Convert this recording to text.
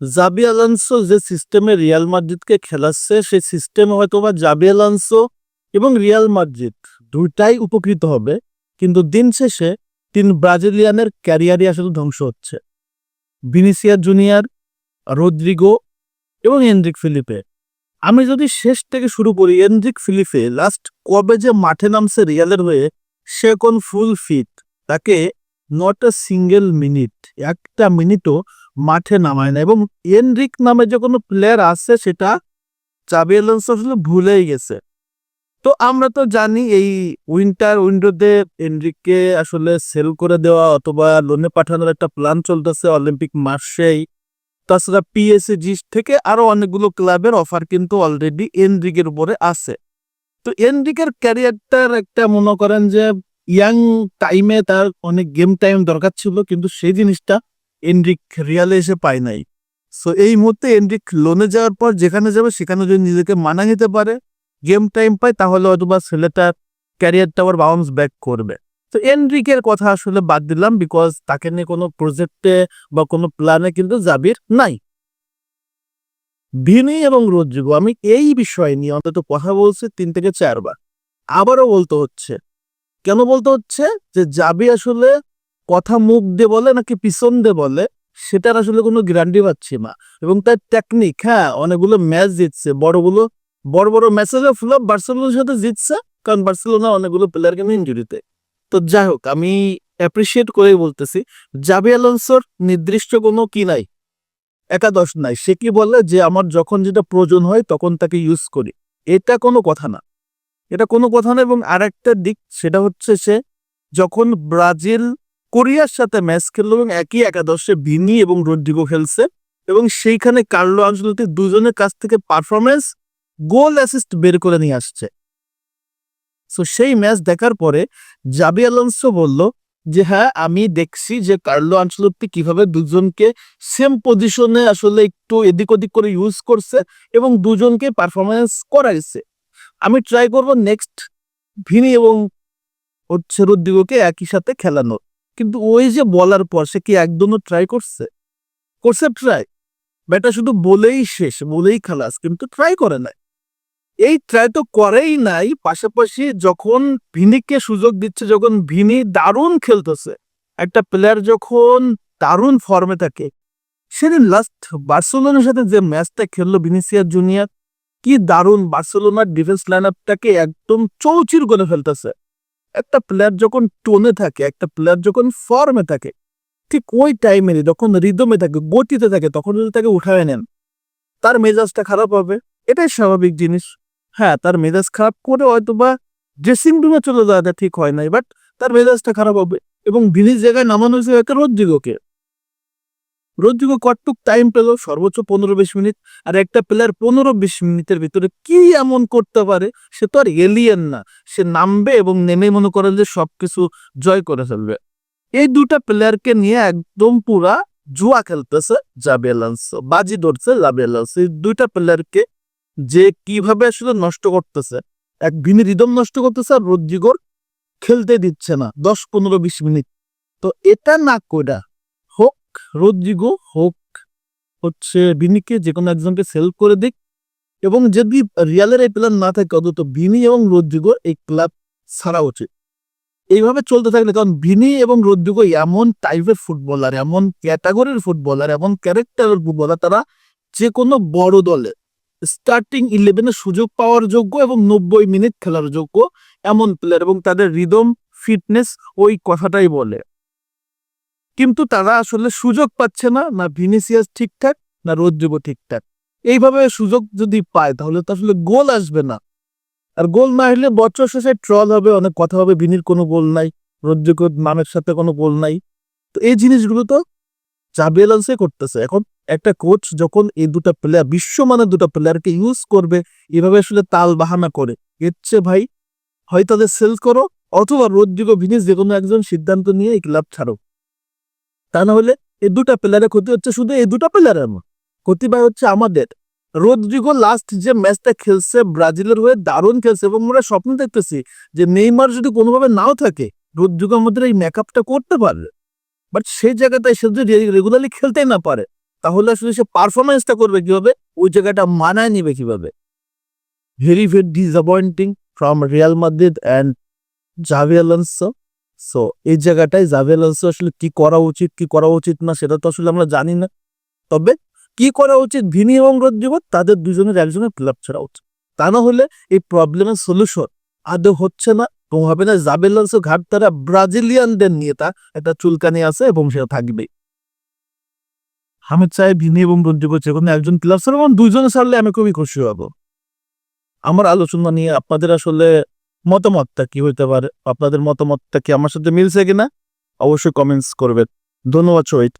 জাবি আলানসো যে সিস্টেমে রিয়াল মাদ্রিদকে খেলাচ্ছে, সেই সিস্টেমে হয়তো বা জাবি আলানসো এবং রিয়াল মাদ্রিদ দুইটাই উপকৃত হবে। কিন্তু দিন শেষে তিন ব্রাজিলিয়ানের ক্যারিয়ারই আসলে ধ্বংস হচ্ছে। ভিনিসিয়া জুনিয়র রদ্রিগো এবং এন্ড্রিক ফিলিপে আমি যদি শেষ থেকে শুরু করি এন্ড্রিক ফিলিপে লাস্ট কবে যে মাঠে নামছে রিয়ালের হয়ে, সে কোন ফুল ফিট তাকে নট এ সিঙ্গেল মিনিট একটা মিনিটও মাঠে নামায় না। এবং এনরিক নামে যে কোনো প্লেয়ার আছে, সেটা চাবি অ্যালোনসো আসলে ভুলেই গেছে। তো আমরা তো জানি এই উইন্টার উইন্ডোতে এনরিককে আসলে সেল করে দেওয়া অথবা লোনে পাঠানোর একটা প্ল্যান চলতেছে অলিম্পিক মার্চেই তাছাড়া পিএসজি থেকে আরও অনেকগুলো ক্লাবের অফার কিন্তু অলরেডি এনরিকের উপরে আছে। তো এনরিকের ক্যারিয়ারটার একটা মনে করেন যে ইয়াং টাইমে তার অনেক গেম টাইম দরকার ছিল, কিন্তু সেই জিনিসটা এনরিক রিয়ালে এসে পায় নাই। সো এই মুহূর্তে এনরিক লোনে যাওয়ার পর যেখানে যাবে, সেখানে যদি নিজেকে মানা নিতে পারে গেম টাইম পায়, তাহলে হয়তো বা ছেলেটার ক্যারিয়ারটা আবার বাউন্স ব্যাক করবে। তো এনরিকের কথা আসলে বাদ দিলাম বিকজ তাকে নিয়ে কোনো প্রজেক্টে বা কোনো প্ল্যানে কিন্তু জাবির নাই। ভিনি এবং রোদ্রিগো আমি এই বিষয় নিয়ে অন্তত কথা বলছি তিন থেকে চারবার। আবারও বলতে হচ্ছে। কেন বলতে হচ্ছে? যে জাবি আসলে কথা মুখ দিয়ে বলে নাকি পিছন দিয়ে বলে, সেটার আসলে কোনো গ্যারান্টি পাচ্ছি না। এবং তার টেকনিক হ্যাঁ অনেকগুলো ম্যাচ জিতছে। বড়গুলো, বড় বড় ম্যাচে ফ্লপ বার্সেলোনার সাথে জিতছে, কারণ বার্সেলোনা অনেকগুলো প্লেয়ার কিন্তু ইঞ্জুরিতে তো। যাই হোক, আমি অ্যাপ্রিসিয়েট করেই বলতেছি জাবি আলোনসোর নির্দিষ্ট কোনো কি নাই, একাদশ নাই। সে কি বলে যে, আমার যখন যেটা প্রয়োজন হয়, তখন তাকে ইউজ করি। এটা কোনো কথা না। এটা কোনো কথা না, এবং আরেকটা দিক, সেটা হচ্ছে সে, যখন ব্রাজিল কোরিয়ার সাথে ম্যাচ খেললো এবং একই একাদশে ভিনি এবং রদ্রিগো খেলছে এবং সেইখানে কার্লো আঞ্চলতি দুজনের কাছ থেকে পারফরমেন্স গোল অ্যাসিস্ট বের করে নিয়ে আসছে। সো সেই ম্যাচ দেখার পরে জাবি আলোনসো বলল যে হ্যাঁ আমি দেখছি যে কার্লো আঞ্চলতি কীভাবে দুজনকে সেম পজিশনে আসলে একটু এদিক ওদিক করে ইউজ করছে এবং দুজনকে পারফরমেন্স করাইছে। আমি ট্রাই করব নেক্সট ভিনি এবং হচ্ছে রুদ্দিগোকে একই সাথে খেলানো কিন্তু ওই যে বলার পর সে কি একদমও ট্রাই করছে? করছে ট্রাই ব্যাটা শুধু বলেই শেষ, বলেই খালাস, কিন্তু ট্রাই করে নাই। এই ট্রাই তো করেই নাই, পাশাপাশি যখন ভিনিকে সুযোগ দিচ্ছে, যখন ভিনি দারুণ খেলতেছে, একটা প্লেয়ার যখন দারুণ ফর্মে থাকে, সেদিন লাস্ট বার্সেলোনার সাথে যে ম্যাচটা খেললো ভিনিসিয়ার জুনিয়র, কি দারুণ বার্সেলোনার ডিফেন্স লাইন আপটাকে একদম চৌচির করে ফেলতেছে। একটা প্লেয়ার যখন টোনে থাকে, একটা প্লেয়ার যখন ফর্মে থাকে, ঠিক ওই টাইমে যখন রিদমে থাকে, গতিতে থাকে, তখন যদি তাকে উঠায় নেন, তার মেজাজটা খারাপ হবে। এটাই স্বাভাবিক জিনিস। হ্যাঁ তার মেজাজ খারাপ করে হয়তো বা ড্রেসিং রুমে চলে যাওয়াটা ঠিক হয় নাই বাট তার মেজাজটা খারাপ হবে এবং ভিনির জায়গায় নামানো হয়েছে একটা রদ্রিগোকে। রদ্রিগো কটটুক টাইম পেল, সর্বোচ্চ পনেরো বিশ মিনিট, আর একটা প্লেয়ার পনেরো বিশ মিনিটের ভিতরে কি এমন করতে পারে, সে তো আর এলিয়েন না। সে নামবে এবং নেমে মনে করে যে সবকিছু জয় করে ফেলবে। এই দুটা প্লেয়ারকে নিয়ে একদম পুরা জুয়া খেলতেছে জাবেলান্স বাজি ধরছে জাবেলান্স এই দুইটা প্লেয়ারকে যে কীভাবে আসলে নষ্ট করতেছে, এক ভিনি রিদম নষ্ট করতেছে আর রদ্রিগোর খেলতে দিচ্ছে না দশ পনেরো বিশ মিনিট। তো এটা না কইরা রদ্রিগো হোক, হচ্ছে ভিনিকে যে কোনো একজনকে সেল করে দিক এবং যদি রিয়ালের এই প্ল্যান না থাকে, অন্তত ভিনি এবং রদ্রিগোর এই ক্লাব ছাড়া উচিত। এইভাবে চলতে থাকলে, কারণ ভিনি এবং রদ্রিগো এমন টাইপের ফুটবলার এমন ক্যাটাগরির ফুটবলার এমন ক্যারেক্টারের ফুটবলার তারা যে কোনো বড় দলে স্টার্টিং ইলেভেনে সুযোগ পাওয়ার যোগ্য এবং নব্বই মিনিট খেলার যোগ্য এমন প্লেয়ার এবং তাদের রিদম ফিটনেস ওই কথাটাই বলে। কিন্তু তারা আসলে সুযোগ পাচ্ছে না না ভিনিসিয়াস ঠিকঠাক, না রোদ্রিগো ঠিকঠাক। এইভাবে সুযোগ যদি পায়, তাহলে তো আসলে গোল আসবে না। আর গোল না হলে বছর শেষে ট্রল হবে, অনেক কথা হবে, ভিনির কোনো গোল নাই রোদ্রিগোর নামের সাথে কোনো গোল নাই। তো এই জিনিসগুলো তো জাবেলান্সে করতেছে। এখন একটা কোচ যখন এই দুটা প্লেয়ার বিশ্বমানের দুটা প্লেয়ারকে ইউজ করবে, এভাবে আসলে তাল বাহানা করে, এর ভাই, হয় তাদের সেল করো, অথবা রোদ্রিগো, ভিনিস যে কোনো একজন সিদ্ধান্ত নিয়ে এই ক্লাব ছাড়ো। তা না হলে এই দুটা প্লেয়ারের ক্ষতি হচ্ছে শুধু এই দুটা প্লেয়ারের ক্ষতি ভাই হচ্ছে আমাদের। রোদ্রিগো লাস্ট যে ম্যাচটা খেলছে ব্রাজিলের হয়ে দারুণ খেলছে এবং আমরা স্বপ্ন দেখতেছি যে নেইমার যদি কোনোভাবে নাও থাকে, রোদ্রিগো আমাদের এই মেকআপটা করতে পারবে। বাট সেই জায়গাটায় সে যদি রেগুলারলি খেলতেই না পারে, তাহলে আসলে সে পারফরমেন্সটা করবে কীভাবে? ওই জায়গাটা মানায় নিবে কীভাবে? Very very disappointing from Real Madrid and Xavi so এই জায়গাটায় জাভি আলোনসো আসলে কি করা উচিত, কি করা উচিত না, সেটা তো আসলে আমরা জানি না। তবে কি করা উচিত, ভিনি এবং রদ্রিগো তাদের দুজনের একজনের ক্লাব ছাড়া উচিত। তা না হলে এই প্রবলেমের সলিউশন আদৌ হচ্ছে না এবং হবে না। জাবেলান্সো ঘাট তারা ব্রাজিলিয়ানদের নিয়ে তা একটা চুলকানি আছে এবং সেটা থাকবে আমি চাই ভিনি এবং রদ্রিগো যে কোনো একজন ছাড়া এবং দুইজনে ছাড়লে আমি খুবই খুশি হব। আমার আলোচনা নিয়ে আপনাদের আসলে মতামতটা কি হইতে পারে? আপনাদের মতামতটা কি আমার সাথে মিলছে কিনা? অবশ্যই কমেন্টস করবেন। ধন্যবাদ, শহীদ।